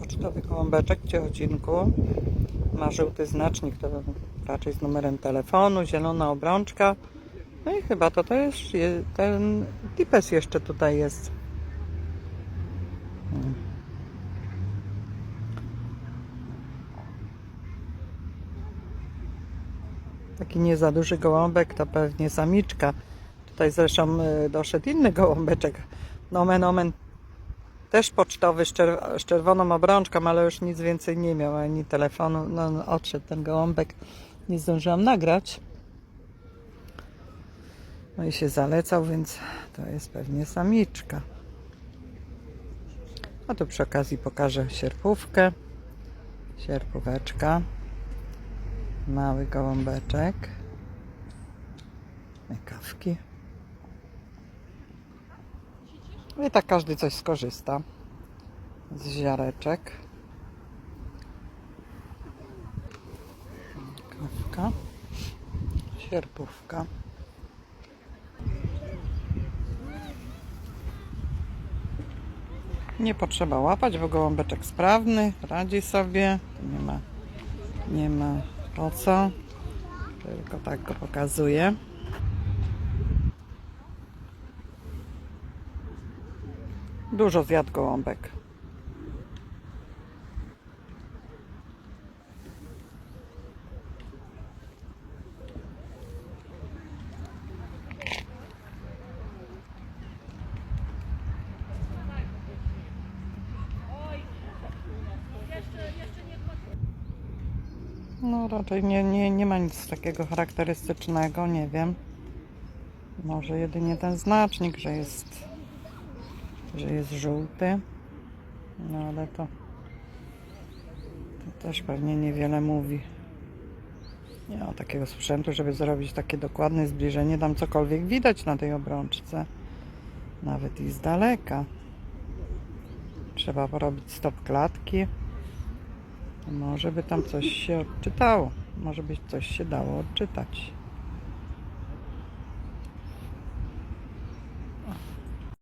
Pocztowy gołąbeczek w Ciechocinku. Ma żółty znacznik, to raczej z numerem telefonu, zielona obrączka. No i chyba to, jest je- ten tipes jeszcze tutaj jest. Hmm. Taki nie za duży gołąbek to pewnie samiczka. Tutaj zresztą y, doszedł inny gołąbeczek. Nomen omen też pocztowy z, czerw- z czerwoną obrączką, ale już nic więcej nie miał, ani telefonu. No, no, odszedł ten gołąbek. Nie zdążyłam nagrać. No i się zalecał, więc to jest pewnie samiczka. A tu przy okazji pokażę sierpówkę. Sierpóweczka. Mały gołąbeczek. Kawki. No I tak każdy coś skorzysta z ziareczek. Kawka. Sierpówka. Nie potrzeba łapać, bo gołąbeczek sprawny, radzi sobie. Nie ma, nie ma po co. Tylko tak go pokazuję. Dużo zjadł gołąbek. No raczej nie, nie, nie ma nic takiego charakterystycznego, nie wiem. Może jedynie ten znacznik, że jest, że jest żółty. No ale to, to też pewnie niewiele mówi. Nie ma takiego sprzętu, żeby zrobić takie dokładne zbliżenie. Tam cokolwiek widać na tej obrączce. Nawet i z daleka. Trzeba porobić stop klatki. Może by tam coś się odczytało. Może by coś się dało odczytać.